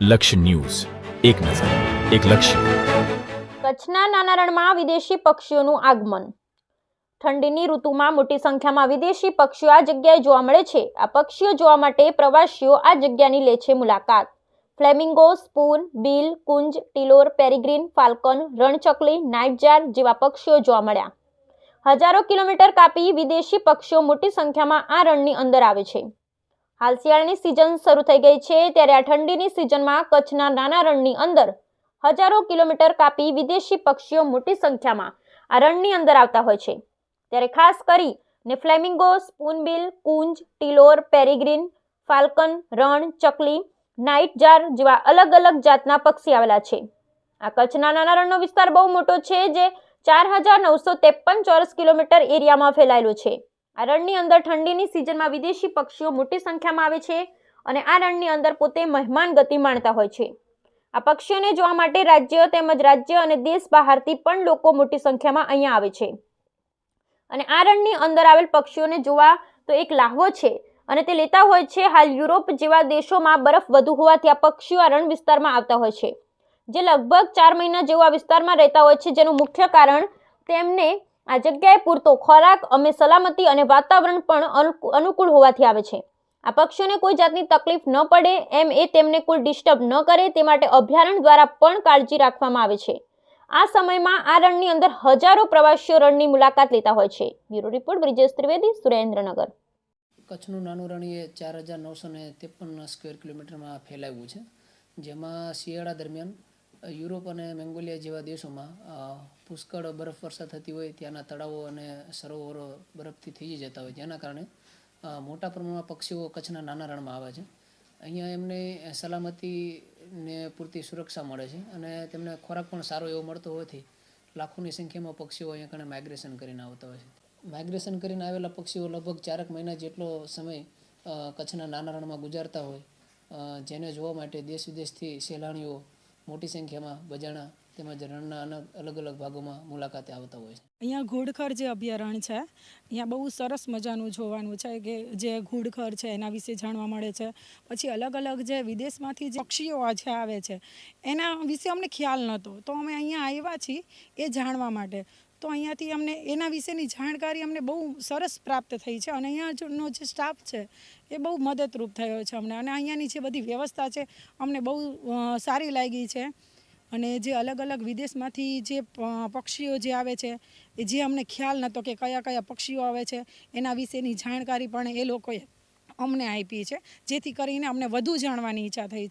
લક્ષ્ય ન્યૂઝ. એક નજર, એક લક્ષ્ય. કચ્છના નાના રણમાં વિદેશી પક્ષીઓનું આગમન. ઠંડીની ઋતુમાં મોટી સંખ્યામાં વિદેશી પક્ષીઓ આ જગ્યાએ જોવા મળે છે. આ પક્ષીઓ જોવા માટે પ્રવાસીઓ આ જગ્યાની લે છે મુલાકાત. ફ્લેમિંગો, સ્પૂન, બિલ, કુંજ, ટિલોર, પેરીગ્રીન, ફાલ્કન, રણચકલી નાઇટજાર જેવા પક્ષીઓ જોવા મળ્યા. હજારો કિલોમીટર કાપી વિદેશી પક્ષીઓ મોટી સંખ્યામાં આ રણની અંદર આવે છે. હાલ શિયાળાની સિઝન શરૂ થઈ ગઈ છે, ત્યારે આ ઠંડીની સિઝનમાં કચ્છના નાના રણની અંદર હજારો કિલોમીટર કાપી વિદેશી પક્ષીઓ મોટી સંખ્યામાં આ રણની અંદર આવતા હોય છે. ત્યારે ખાસ કરી ને ફ્લેમિંગો, સ્પૂનબિલ, કુંજ, ટિલોર, પેરીગ્રીન, ફાલ્કન, રણ, ચકલી નાઇટ જાર જેવા અલગ અલગ જાતના પક્ષી આવેલા છે. આ કચ્છના નાના રણનો વિસ્તાર બહુ મોટો છે, જે ચાર હજાર નવસો ત્રેપન ચોરસ કિલોમીટર એરિયામાં ફેલાયેલો છે. આ રણની અંદર ઠંડીની સિઝનમાં વિદેશી પક્ષીઓ મોટી સંખ્યામાં આવે છે અને આ રણની અંદર પોતે મહેમાન ગતિ માણતા હોય છે. આ પક્ષીઓને જોવા માટે રાજ્ય તેમજ રાજ્ય અને દેશ બહારથી પણ લોકો મોટી સંખ્યામાં અહીંયા આવે છે. અને આ રણની અંદર આવેલ પક્ષીઓને જોવા તો એક લાહવો છે અને તે લેતા હોય છે હાલ યુરોપ જેવા દેશોમાં બરફ વધુ હોવાથી આ પક્ષીઓ આ રણ વિસ્તારમાં આવતા હોય છે. જે લગભગ ચાર મહિના જેવું વિસ્તારમાં રહેતા હોય છે, જેનું મુખ્ય કારણ તેમને આ જગ્યાએ પૂરતો ખોરાક, અમે સલામતી અને વાતાવરણ પણ અનુકૂળ હોવાથી આવે છે. આ પક્ષીઓને કોઈ જાતની તકલીફ ન પડે, એમ એ તેમને કોઈ ડિસ્ટર્બ ન કરે, તે માટે અભયારણ્ય દ્વારા પણ કાળજી રાખવામાં આવે છે. આ સમયમાં આ રણની અંદર હજારો પ્રવાસીઓ રણની મુલાકાત લેતા હોય છે. Bureau report, Brijesh Trivedi, Surendranagar. કચ્છનું નાનું રણ એ ચાર હજાર નવસો ને ત્રેપન સ્ક્વેર કિલોમીટરમાં ફેલાયું છે. જેમાં શિયાળા દરમિયાન યુરોપ અને મેંગોલિયા જેવા દેશોમાં પુષ્કળ બરફ વર્ષા થતી હોય, ત્યાંના તળાવો અને સરોવરો બરફથી થઈ જતા હોય. જેના કારણે મોટા પ્રમાણમાં પક્ષીઓ કચ્છના નાના રણમાં આવે છે. અહીંયા એમને સલામતીને પૂરતી સુરક્ષા મળે છે અને તેમને ખોરાક પણ સારો એવો મળતો હોવાથી લાખોની સંખ્યામાં પક્ષીઓ અહીંયા કણે માઇગ્રેશન કરીને આવતા હોય છે. માઇગ્રેશન કરીને આવેલા પક્ષીઓ લગભગ ચારક મહિના જેટલો સમય કચ્છના નાના રણમાં ગુજારતા હોય જેને જોવા માટે દેશ વિદેશથી સહેલાણીઓ મોટી સંખ્યામાં બજાણા તેમજ રણના અલગ અલગ ભાગોમાં મુલાકાતે આવતા હોય છે. અહીંયા ઘોડખર જે અભયારણ્ય છે, અહીંયા બહુ સરસ મજાનું જોવાનું છે કે જે ઘોડખર છે એના વિશે જાણવા મળે છે. પછી અલગ અલગ જે વિદેશમાંથી જે પક્ષીઓ આજે આવે છે, એના વિશે અમને ખ્યાલ નહોતો. તો અમે અહીંયા આવ્યા છીએ એ જાણવા માટે. તો અહીંયાથી અમને એના વિશેની જાણકારી અમને બહુ સરસ પ્રાપ્ત થઈ છે અને અહીંયાનો જે સ્ટાફ છે એ બહુ મદદરૂપ થયો છે અમને. અને અહીંયાની જે બધી વ્યવસ્થા છે અમને બહુ સારી લાગી છે. અને જે અલગ અલગ વિદેશમાંથી જે પક્ષીઓ જે આવે છે, એ જે અમને ખ્યાલ નહોતો કે કયા કયા પક્ષીઓ આવે છે, એના વિશેની જાણકારી પણ એ લોકોએ અમને આપી છે, જેથી કરીને અમને વધુ જાણવાની ઈચ્છા થઈ છે.